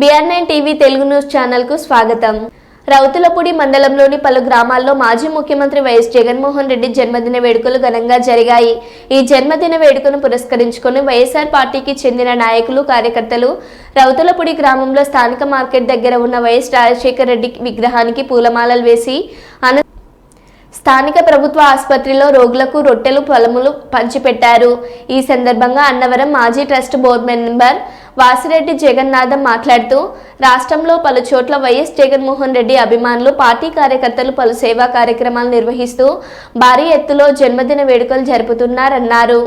BR nine TV Telugu news ఛానల్కు స్వాగతం. రౌతులపూడి మండలంలోని పలు గ్రామాల్లో మాజీ ముఖ్యమంత్రి వైఎస్ జగన్మోహన్ రెడ్డి జన్మదిన వేడుకలు ఘనంగా జరిగాయి. ఈ జన్మదిన వేడుకను పురస్కరించుకుని వైఎస్ఆర్ పార్టీకి చెందిన నాయకులు కార్యకర్తలు రౌతులపూడి గ్రామంలో స్థానిక మార్కెట్ దగ్గర ఉన్న వైఎస్ రాజశేఖర రెడ్డి విగ్రహానికి పూలమాలలు వేసి అన స్థానిక ప్రభుత్వ ఆసుపత్రిలో రోగులకు రొట్టెలు పొలములు పంచిపెట్టారు. ఈ సందర్భంగా అన్నవరం మాజీ trust board member Vasireddy Jagannatham మాట్లాడుతూ రాష్ట్రంలో పలు చోట్ల వైఎస్ జగన్మోహన్ రెడ్డి అభిమానులు పార్టీ కార్యకర్తలు పలు సేవా కార్యక్రమాలు నిర్వహిస్తూ భారీ ఎత్తులో జన్మదిన వేడుకలు జరుపుతున్నారన్నారు.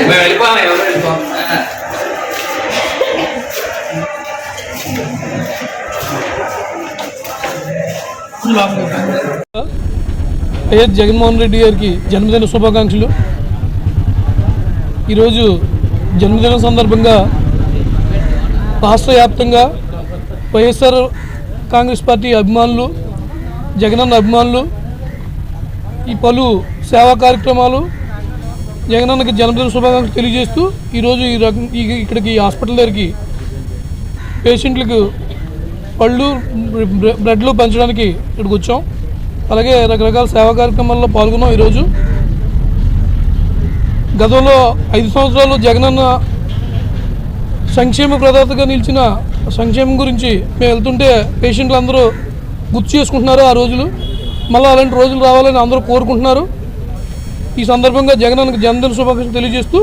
మేము వెళ్ళిపోవాలి ఎవరు వెళ్ళిపోవాలి వైఎస్ జగన్మోహన్ రెడ్డి గారికి జన్మదిన శుభాకాంక్షలు. ఈరోజు జన్మదినం సందర్భంగా రాష్ట్ర వ్యాప్తంగా వైఎస్ఆర్ కాంగ్రెస్ పార్టీ అభిమానులు జగనన్న అభిమానులు ఈ పలు సేవా కార్యక్రమాలు జగనన్నకి జన్మదిన శుభాకాంక్షలు తెలియజేస్తూ ఈరోజు ఈ రకం ఈ- ఇక్కడికి హాస్పిటల్ దగ్గరికి పేషెంట్లకు పళ్ళు బ్రెడ్లు పంచడానికి ఇక్కడికి వచ్చాం. అలాగే రకరకాల సేవా కార్యక్రమాల్లో పాల్గొన్నాం ఈరోజు. గతంలో ఐదు సంవత్సరాలు జగనన్న సంక్షేమ ప్రదాతగా నిలిచిన సంక్షేమం గురించి మేము వెళ్తుంటే పేషెంట్లు అందరూ గుర్తు చేసుకుంటున్నారు ఆ రోజులు? మళ్ళీ అలాంటి రోజులు రావాలని అందరూ కోరుకుంటున్నారు. ఈ సందర్భంగా జగనన్నకి జనదన శుభాకాంక్షలు తెలియజేస్తూ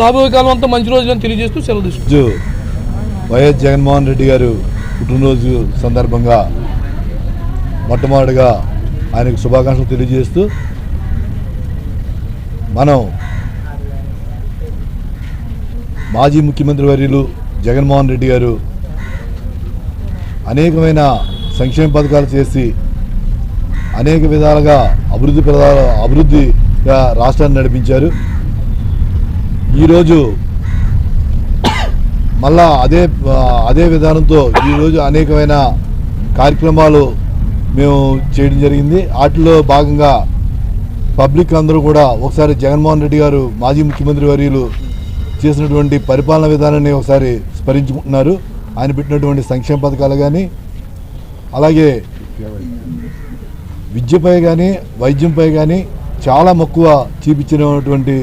రాబోయే కాలం అంతా మంచి రోజులను తెలియజేస్తూ సెలవు తీసుకు వైఎస్ జగన్మోహన్ రెడ్డి గారు పుట్టినరోజు సందర్భంగా మొట్టమొదటిగా ఆయనకు శుభాకాంక్షలు తెలియజేస్తూ మనం మాజీ ముఖ్యమంత్రి వర్యులు జగన్మోహన్ రెడ్డి గారు అనేకమైన సంక్షేమ పథకాలు చేసి అనేక విధాలుగా అభివృద్ధి ప్రధాన అభివృద్ధిగా రాష్ట్రాన్ని నడిపించారు. ఈరోజు మళ్ళా అదే అదే విధానంతో ఈరోజు అనేకమైన కార్యక్రమాలు మేము చేయడం జరిగింది. వాటిలో భాగంగా పబ్లిక్ అందరూ కూడా ఒకసారి జగన్మోహన్ రెడ్డి గారు మాజీ ముఖ్యమంత్రి వర్యులు చేసినటువంటి పరిపాలన విధానాన్ని ఒకసారి స్మరించుకుంటున్నారు. ఆయన పెట్టినటువంటి సంక్షేమ పథకాలు కానీ అలాగే విద్యపై కానీ వైద్యంపై కానీ చాలా మక్కువ చూపించినటువంటి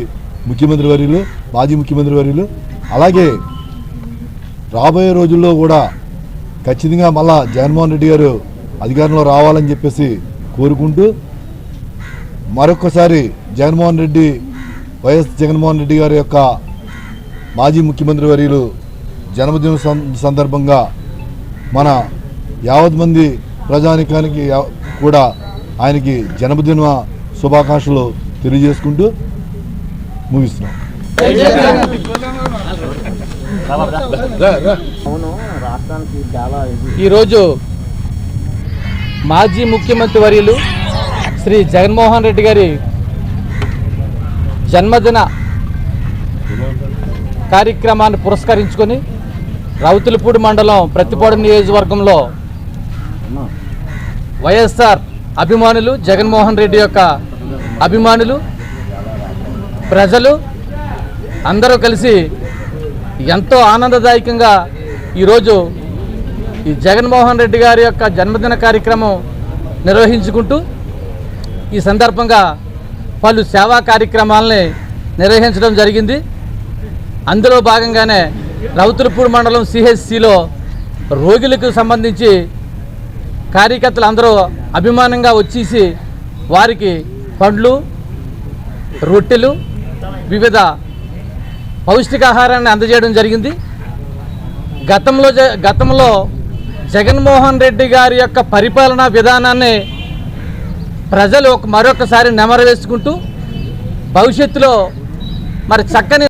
ముఖ్యమంత్రి వర్యులు మాజీ ముఖ్యమంత్రి వర్యులు. అలాగే రాబోయే రోజుల్లో కూడా ఖచ్చితంగా మళ్ళా జగన్మోహన్ రెడ్డి గారు అధికారంలో రావాలని చెప్పేసి కోరుకుంటూ మరొకసారి జగన్మోహన్ రెడ్డి వైఎస్ జగన్మోహన్ రెడ్డి గారి యొక్క మాజీ ముఖ్యమంత్రి వర్యులు జన్మదిన సందర్భంగా మన యావత్ మంది ప్రజానికానికి కూడా ఆయనకి జన్మదిన శుభాకాంక్షలు తెలియజేసుకుంటూ ముగిస్తున్నాం. ఈరోజు మాజీ ముఖ్యమంత్రి వర్యులు శ్రీ జగన్మోహన్ రెడ్డి గారి జన్మదిన కార్యక్రమాన్ని పురస్కరించుకొని రౌతులపూడి మండలం ప్రతిపాడు నియోజకవర్గంలో వైఎస్ఆర్ అభిమానులు జగన్మోహన్ రెడ్డి యొక్క అభిమానులు ప్రజలు అందరూ కలిసి ఎంతో ఆనందదాయకంగా ఈరోజు ఈ జగన్మోహన్ రెడ్డి గారి యొక్క జన్మదిన కార్యక్రమం నిర్వహించుకుంటూ ఈ సందర్భంగా పలు సేవా కార్యక్రమాలని నిర్వహించడం జరిగింది. అందులో భాగంగానే రౌతులపూడి మండలం సిహెచ్సిలో రోగులకు సంబంధించి కార్యకర్తలు అందరూ అభిమానంగా వచ్చేసి వారికి పండ్లు రొట్టెలు వివిధ పౌష్టికాహారాన్ని అందజేయడం జరిగింది. గతంలో జ- గతంలో జగన్మోహన్ రెడ్డి గారి యొక్క పరిపాలనా విధానాన్ని ప్రజలు మరొకసారి నెమరు వేసుకుంటూ భవిష్యత్తులో మరి చక్కని